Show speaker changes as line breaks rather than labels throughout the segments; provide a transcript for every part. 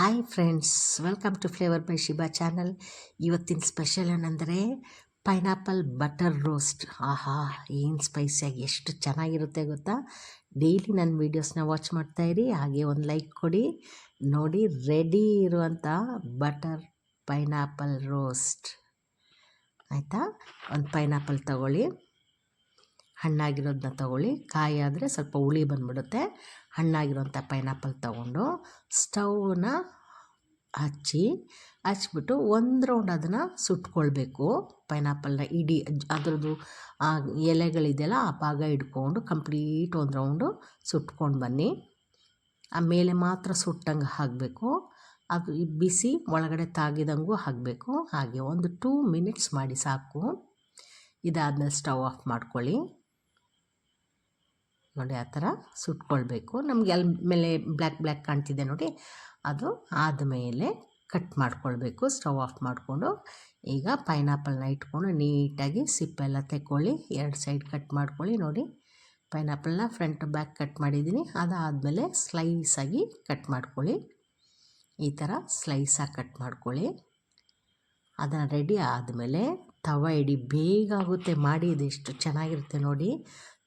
Hi friends welcome to flavour by Shiba channel ಇವತ್ತಿನ special ಏನಂದರೆ pineapple butter roast ಆಹಾ, ಏನು ಸ್ಪೈಸಿಯಾಗಿ ಎಷ್ಟು ಚೆನ್ನಾಗಿರುತ್ತೆ ಗೊತ್ತಾ? ಡೈಲಿ ನನ್ನ ವೀಡಿಯೋಸ್ನ ವಾಚ್ ಮಾಡ್ತಾಯಿರಿ ಹಾಗೆ ಒಂದು ಲೈಕ್ ಕೊಡಿ. ನೋಡಿ ರೆಡಿ ಇರುವಂಥ ಬಟರ್ ಪೈನಾಪಲ್ ರೋಸ್ಟ್ ಆಯಿತಾ? ಒಂದು ಪೈನಾಪಲ್ ತಗೊಳ್ಳಿ. ಹಣ್ಣಾಗಿರೋದನ್ನ ತಗೊಳ್ಳಿ. ಕಾಯಿ ಆದರೆ ಸ್ವಲ್ಪ ಹುಳಿ ಬಂದ್ಬಿಡುತ್ತೆ. ಹಣ್ಣಾಗಿರೋಂಥ ಪೈನಾಪಲ್ ತಗೊಂಡು ಸ್ಟವ್ನ ಹಚ್ಚಿ ಹಚ್ಚಿಬಿಟ್ಟು ಒಂದು ರೌಂಡ್ ಅದನ್ನು ಸುಟ್ಕೊಳ್ಬೇಕು. ಪೈನಾಪಲ್ನ ಇಡೀ ಅದರದ್ದು ಎಲೆಗಳಿದೆಯಲ್ಲ ಆ ಭಾಗ ಇಟ್ಕೊಂಡು ಕಂಪ್ಲೀಟ್ ಒಂದು ರೌಂಡು ಸುಟ್ಕೊಂಡು ಬನ್ನಿ. ಆಮೇಲೆ ಮಾತ್ರ ಸುಟ್ಟಂಗೆ ಹಾಕಬೇಕು. ಅದು ಬಿಸಿ ಒಳಗಡೆ ತಾಗಿದಂಗೂ ಹಾಕಬೇಕು. ಹಾಗೆ ಒಂದು ಟೂ ಮಿನಿಟ್ಸ್ ಮಾಡಿ ಸಾಕು. ಇದಾದಮೇಲೆ ಸ್ಟವ್ ಆಫ್ ಮಾಡ್ಕೊಳ್ಳಿ. ನೋಡಿ ಆ ಥರ ಸುಟ್ಕೊಳ್ಬೇಕು. ನಮಗೆ ಅಲ್ಲಿ ಮೇಲೆ ಬ್ಲ್ಯಾಕ್ ಬ್ಲ್ಯಾಕ್ ಕಾಣ್ತಿದೆ ನೋಡಿ. ಅದು ಆದಮೇಲೆ ಕಟ್ ಮಾಡ್ಕೊಳ್ಬೇಕು. ಸ್ಟವ್ ಆಫ್ ಮಾಡಿಕೊಂಡು ಈಗ ಪೈನಾಪಲ್ನ ಇಟ್ಕೊಂಡು ನೀಟಾಗಿ ಸಿಪ್ಪೆಲ್ಲ ತೆಕ್ಕೊಳ್ಳಿ. ಎರಡು ಸೈಡ್ ಕಟ್ ಮಾಡ್ಕೊಳ್ಳಿ ನೋಡಿ. ಪೈನಾಪಲ್ನ ಫ್ರಂಟ್ ಬ್ಯಾಕ್ ಕಟ್ ಮಾಡಿದ್ದೀನಿ. ಅದಾದಮೇಲೆ ಸ್ಲೈಸಾಗಿ ಕಟ್ ಮಾಡ್ಕೊಳ್ಳಿ. ಈ ಥರ ಸ್ಲೈಸಾಗಿ ಕಟ್ ಮಾಡ್ಕೊಳ್ಳಿ. ಅದನ್ನು ರೆಡಿ ಆದಮೇಲೆ ತವ ಇಡಿ. ಬೇಗ ಆಗುತ್ತೆ. ಮಾಡಿ ಇದೆಷ್ಟು ಚೆನ್ನಾಗಿರುತ್ತೆ ನೋಡಿ.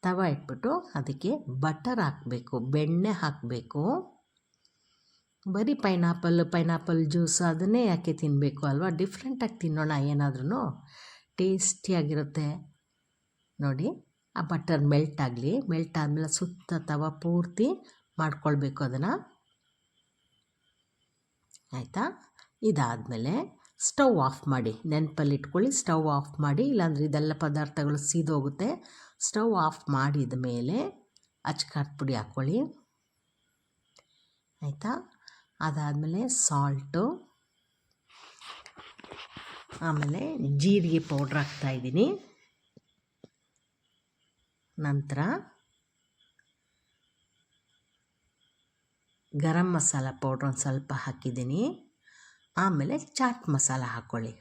ತವ ಇಟ್ಬಿಟ್ಟು ಅದಕ್ಕೆ ಬಟರ್ ಹಾಕಬೇಕು, ಬೆಣ್ಣೆ ಹಾಕಬೇಕು. ಬರೀ ಪೈನಾಪಲ್ ಪೈನಾಪಲ್ ಜ್ಯೂಸ್ ಅದನ್ನೇ ಯಾಕೆ ತಿನ್ನಬೇಕು ಅಲ್ವಾ? ಡಿಫ್ರೆಂಟಾಗಿ ತಿನ್ನೋಣ ಏನಾದ್ರೂ ಟೇಸ್ಟಿಯಾಗಿರುತ್ತೆ ನೋಡಿ, ಆ ಬಟರ್ ಮೆಲ್ಟ್ ಆಗಲಿ, ಮೆಲ್ಟ್ ಆದಮೇಲೆ ಸುತ್ತ ತವ ಪೂರ್ತಿ ಮಾಡ್ಕೊಳ್ಬೇಕು ಅದನ್ನು. ಆಯಿತಾ? ಇದಾದಮೇಲೆ ಸ್ಟವ್ ಆಫ್ ಮಾಡಿ, ನೆನಪಲ್ಲಿ ಇಟ್ಕೊಳ್ಳಿ, ಸ್ಟವ್ ಆಫ್ ಮಾಡಿ, ಇಲ್ಲಾಂದರೆ ಇದೆಲ್ಲ ಪದಾರ್ಥಗಳು ಸೀದೋಗುತ್ತೆ. ಸ್ಟವ್ ಆಫ್ ಮಾಡಿದ ಮೇಲೆ ಅಚ್ಕಾರದ ಪುಡಿ ಹಾಕ್ಕೊಳ್ಳಿ. ಆಯಿತಾ? ಅದಾದಮೇಲೆ ಸಾಲ್ಟು. ಆಮೇಲೆ ಜೀರಿಗೆ ಪೌಡ್ರ್ ಹಾಕ್ತಾಯಿದ್ದೀನಿ ನಂತರ ಗರಂ ಮಸಾಲ ಪೌಡ್ರ್ ಒಂದು ಸ್ವಲ್ಪ ಹಾಕಿದ್ದೀನಿ. ಆಮೇಲೆ ಚಾಟ್ ಮಸಾಲ ಹಾಕ್ಕೊಳ್ಳಿ.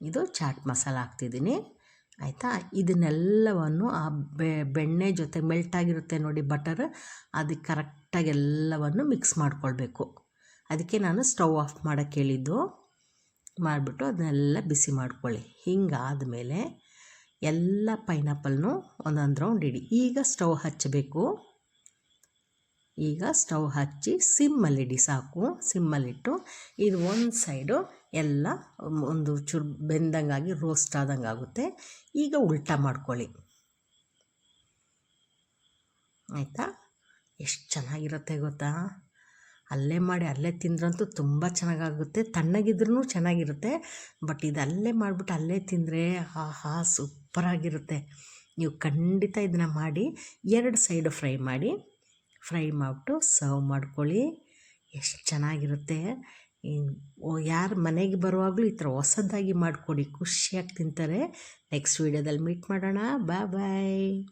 ಇದು ಚಾಟ್ ಮಸಾಲ ಹಾಕ್ತಿದ್ದೀನಿ. ಆಯಿತಾ? ಇದನ್ನೆಲ್ಲವನ್ನು ಆ ಬೆಣ್ಣೆ ಜೊತೆ ಮೆಲ್ಟಾಗಿರುತ್ತೆ ನೋಡಿ ಬಟರ್ ಅದಕ್ಕೆ ಕರೆಕ್ಟಾಗಿ ಎಲ್ಲವನ್ನು ಮಿಕ್ಸ್ ಮಾಡ್ಕೊಳ್ಬೇಕು. ಅದಕ್ಕೆ ನಾನು ಸ್ಟವ್ ಆಫ್ ಮಾಡೋಕ್ಕೆ ಹೇಳಿದ್ದು. ಮಾಡಿಬಿಟ್ಟು ಅದನ್ನೆಲ್ಲ ಬಿಸಿ ಮಾಡ್ಕೊಳ್ಳಿ. ಹಿಂಗಾದ ಮೇಲೆ ಎಲ್ಲ ಪೈನಾಪಲ್ನು ಒಂದೊಂದು ರೌಂಡ್ ಇಡಿ. ಈಗ ಸ್ಟವ್ ಹಚ್ಚಬೇಕು. ಈಗ ಸ್ಟವ್ ಹಚ್ಚಿ ಸಿಮ್ಮಲ್ಲಿಡಿ ಸಾಕು. ಸಿಮ್ಮಲ್ಲಿಟ್ಟು ಇದು ಒಂದು ಸೈಡು ಎಲ್ಲ ಒಂದು ಚೂರು ಬೆಂದಂಗಾಗಿ ರೋಸ್ಟ್ ಆದಂಗೆ ಆಗುತ್ತೆ. ಈಗ ಉಲ್ಟಾ ಮಾಡ್ಕೊಳ್ಳಿ. ಆಯಿತಾ? ಎಷ್ಟು ಚೆನ್ನಾಗಿರುತ್ತೆ ಗೊತ್ತಾ? ಅಲ್ಲೇ ಮಾಡಿ ಅಲ್ಲೇ ತಿಂದ್ರಂತೂ ತುಂಬ ಚೆನ್ನಾಗಾಗುತ್ತೆ. ತಣ್ಣಗಿದ್ರೂ ಚೆನ್ನಾಗಿರುತ್ತೆ. ಬಟ್ ಇದು ಅಲ್ಲೇ ಮಾಡಿಬಿಟ್ಟು ಅಲ್ಲೇ ತಿಂದರೆ ಆಹಾ, ಸೂಪರಾಗಿರುತ್ತೆ. ನೀವು ಖಂಡಿತ ಇದನ್ನು ಮಾಡಿ, ಎರಡು ಸೈಡು ಫ್ರೈ ಮಾಡಿ ಫ್ರೈ ಮಾಡಿಬಿಟ್ಟು ಸರ್ವ್ ಮಾಡ್ಕೊಳ್ಳಿ. ಎಷ್ಟು ಚೆನ್ನಾಗಿರುತ್ತೆ. ಯಾರು ಮನೆಗೆ ಬರುವಾಗಲೂ ಈ ಥರ ಹೊಸದಾಗಿ ಮಾಡಿಕೊಡಿ. ಖುಷಿಯಾಗಿ ತಿಂತಾರೆ. ನೆಕ್ಸ್ಟ್ ವೀಡಿಯೋದಲ್ಲಿ ಮೀಟ್ ಮಾಡೋಣ. ಬಾಯ್ ಬಾಯ್.